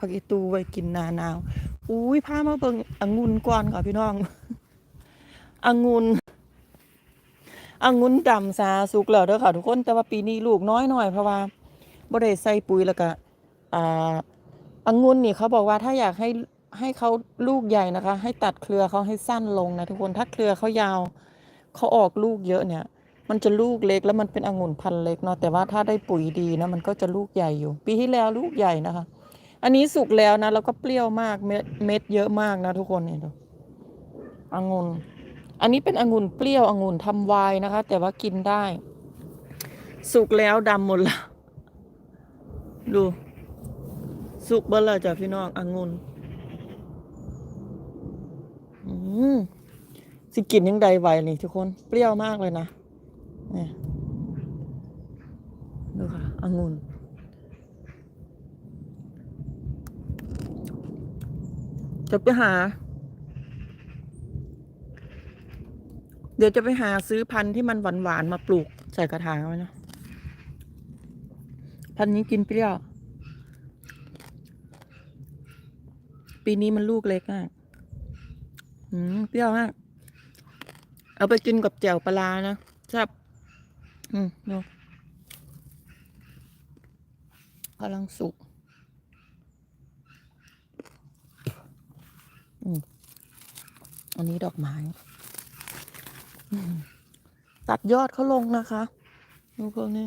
ผักอีตูไว้กินนาหนาวอุ้ยพามาเบิ่งองุ่นก่อนค่ะพี่น้ององุ่นองุ่นดำซาสุกแล้วเด้อค่ะทุกคนแต่ว่าปีนี้ลูกน้อยหน่อยเพราะว่าบ่ได้ใส่ปุ๋ยแล้วก็อ่าองุ่นนี่เขาบอกว่าถ้าอยากให้ให้เขาลูกใหญ่นะคะ ให้ตัดเครือเขาให้สั้นลงนะทุกคนถ้าเครือเขายาวเขาออกลูกเยอะเนี่ย มันจะลูกเล็กแล้วมันเป็นองุ่นพันเล็กเนาะแต่ว่าถ้าได้ปุ๋ยดีนะมันก็จะลูกใหญ่อยู่ ปีที่แล้วลูกใหญ่นะคะ อันนี้สุกแล้วนะ แล้วก็เปรี้ยวมากเม็ดเม็ดเยอะมากนะทุกคนเนี่ยดูองุ่นอันนี้เป็นองุ่นเปรี้ยวองุ่นทำวน์นะคะ แต่ว่ากินได้ สุกแล้วดำหมดแล้วดู สุกเบลเลยจ้ะพี่น้ององุ่นอืมสิกินยังใดไหวนี่ทุกคน เปรี้ยวมากเลยนะเนี่ยดูค่ะองุ่น จะไปหา เดี๋ยวจะไปหาซื้อพันธุ์ที่มันหวานๆมาปลูกใส่กระถางไว้นะ พันธุ์นี้กินเปรี้ยว ปีนี้มันลูกเล็กมากอืมเปรี้ยวมาก เอาไปกินกับแจ่วปลาร้านะแซ่บอืมดูกำลังสุก อันนี้ดอกไม้ ตัดยอดเขาลงนะคะดูพวกนี้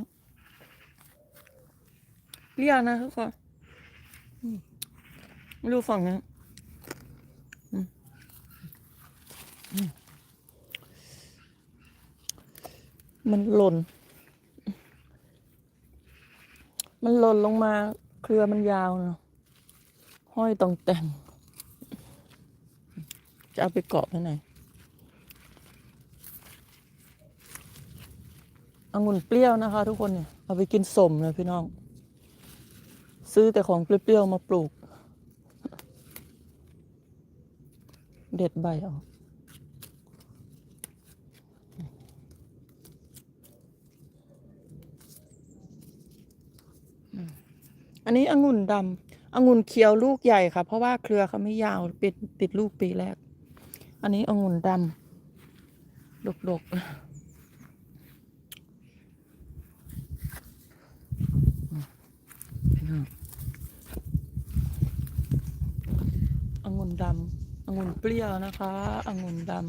เรียนะทุกคนอืมดูฝั่งนี้มันหล่น มันหล่นลงมาเครือมันยาวเนาะห้อยตรงแต่ง จะเอาไปเกาะไปไหนองุ่นเปรี้ยวนะคะ ทุกคนเนี่ยเอาไปกินสมเลยพี่น้อง ซื้อแต่ของเปรี้ยวๆมาปลูก เด็ดใบออกอันนี้องุ่นดำองุ่นเขียวลูกใหญ่ค่ะ เพราะว่าเครือเขาไม่ยาวปิดติดลูกปีแรก อันนี้องุ่นดำดกๆองุ่นดำองุ่นเปรี้ยวนะคะองุ่นดำ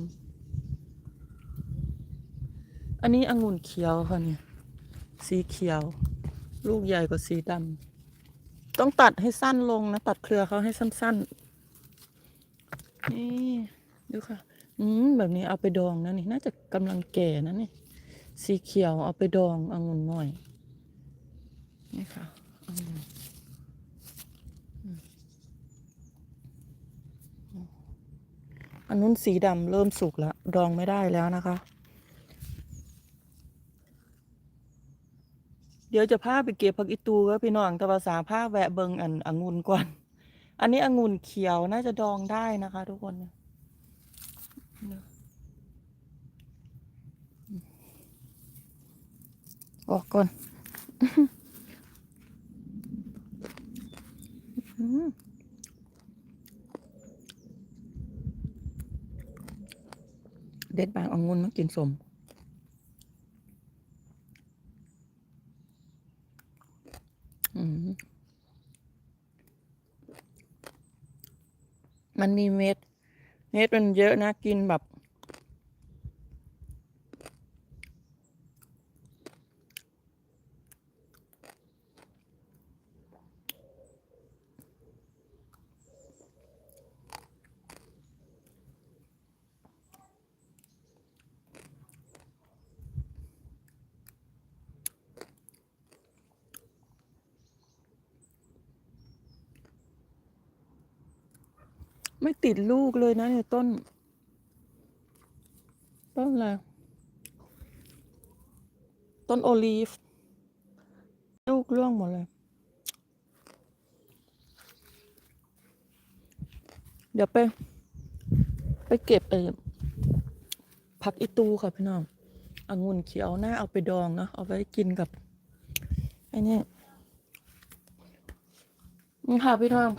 อันนี้องุ่นเขียวค่ะเนี่ยสีเขียว ลูกใหญ่กว่าสีดำต้องตัดให้สั้นลงนะ ตัดเครือเขาให้สั้น ๆ นี่ ดูค่ะ อืมแบบนี้เอาไปดองนะนี่ น่าจะกำลังแก่นะนี่ สีเขียวเอาไปดององุ่นหน่อย นี่ค่ะองุ่นอันนู้นสีดำเริ่มสุกแล้ว ดองไม่ได้แล้วนะคะ เดี๋ยวจะพาไปเก็บผักอีตูก็พี่น้องตะภาษาผ้าแวะเบิงอันองุ่นก่อน อันนี้องุ่นเขียวน่าจะดองได้นะคะ ทุกคนเนี่ย ออกก่อนเด็ดบางองุ่นมากินสมมันมีเม็ด เม็ดมันเยอะนะกินแบบ ไม่ติดลูกเลยนะเนี่ยต้น ต้นอะไร ต้นโอลีฟ ลูกร่วงหมดเลย เดี๋ยวไป ไปเก็บเออผักอีตูค่ะพี่น้ององุ่นเขียวหน้าเอาไปดองเนาะเอาไว้กินกับไอ้นี่นี่ค่ะพี่น้อง